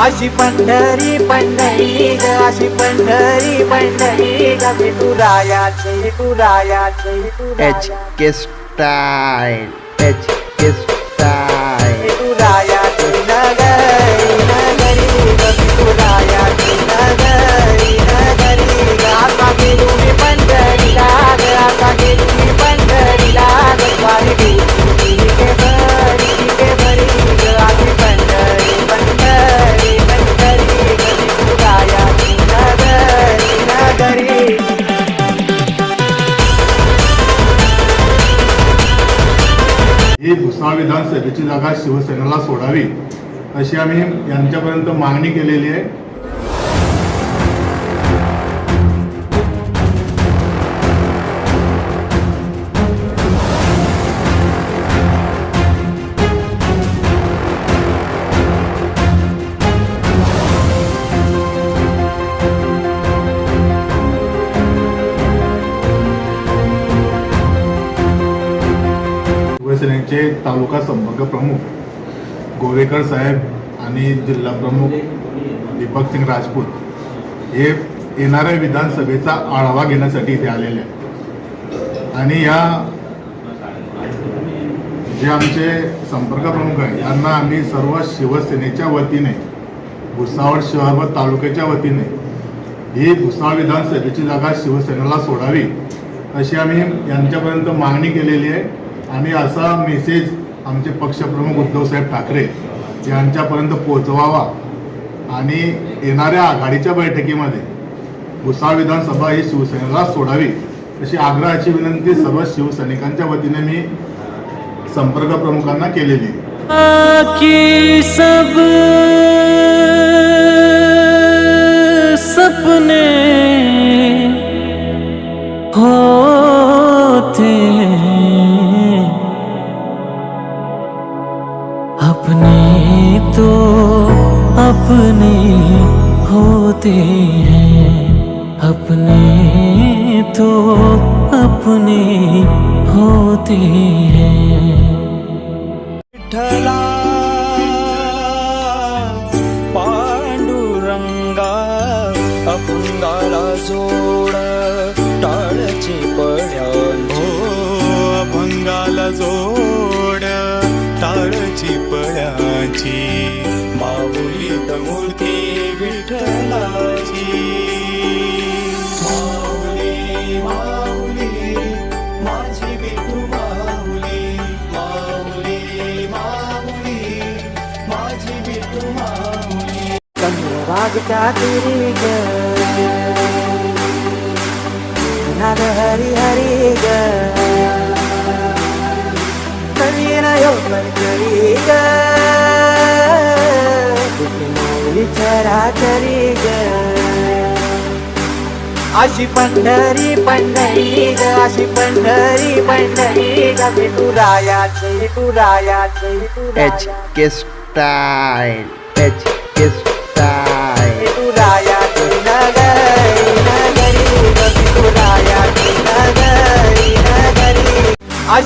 अशी पंढरी पंढरी ग अशी पंढरी पंढरी ग. विठुरायाची विठुरायाची H K style H K ही भुसावळ विधानसभेची जागा शिवसेनेला सोडावी अशी आम्ही यांच्यापर्यंत मागणी केलेली आहे. आमचे तालुका संपर्क प्रमुख गोवेकर साहेब आणि जिल्हा प्रमुख दीपक सिंग राजपूत हे येणाऱ्या विधानसभेचा आढावा घेण्यासाठी इथे आलेले आहेत. आणि या जे आमचे संपर्क प्रमुख आहेत यांना आम्ही सर्व शिवसेनेच्या वतीने भुसावळ शहर व तालुक्याच्या वतीने ही भुसावळ विधानसभेची जागा शिवसेनेला सोडावी अशी आम्ही यांच्यापर्यंत मागणी केलेली आहे. आणि असा मेसेज आमचे पक्षप्रमुख उद्धवसाहेब ठाकरे यांच्यापर्यंत पोचवावा आणि येणाऱ्या आघाडीच्या बैठकीमध्ये भुसाळ विधानसभा ही शिवसेनेला सोडावी अशी आग्रहाची विनंती सर्व शिवसैनिकांच्या वतीने मी संपर्क प्रमुखांना केलेली अपने तो अपने होते हैं। अपने तो अपने होते हैं। विठ्ठला पांडुरंगा अपंगाला जोड टाळची पड्या हो अभंगाला जोड. मूर्ती विठ्ठलाची. माऊली माऊली माझी विठू माऊली. माऊली माऊली माझी विठू माऊली. तिरी ग. हरी हरी ग. कवीन यो करी ग. माऊली चराचरी ग. अशी पंढरी पंढरी ग अशी पंढरी पंढरी ग. विठुरायाची विठुरायाची H K style H K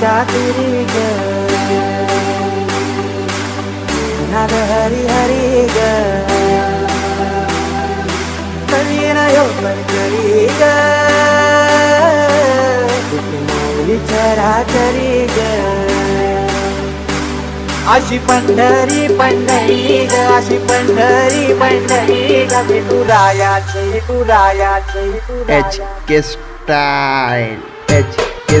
चंद्रभागच्या तिरी ग नाद हरी हरी ग कवीन यो करी ग माऊली चराचरी ग अशी पंढरी पंढरी ग अशी पंढरी पंढरी ग विठुरायाची विठुरायाची H K style H K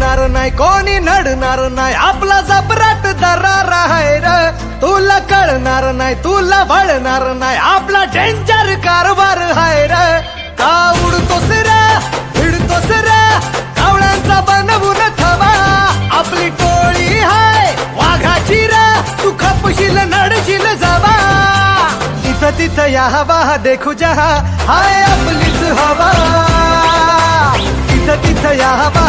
कोणी नाही कोणी नडणार नाही आपला जबराट दरार आहे र. तुला कळणार नाही तुला वळणार नाही आपला डेंजर कारभार आहे र. का उडतोस र भिडतोस र कावळ्यांचा बनवून थवा. आपली टोळी हाय वाघाची रा तू खपशील नडशील जावा. इथं तिथं या हवा देखू जहा हाय आपलीच हवा. इथं तिथं या हवा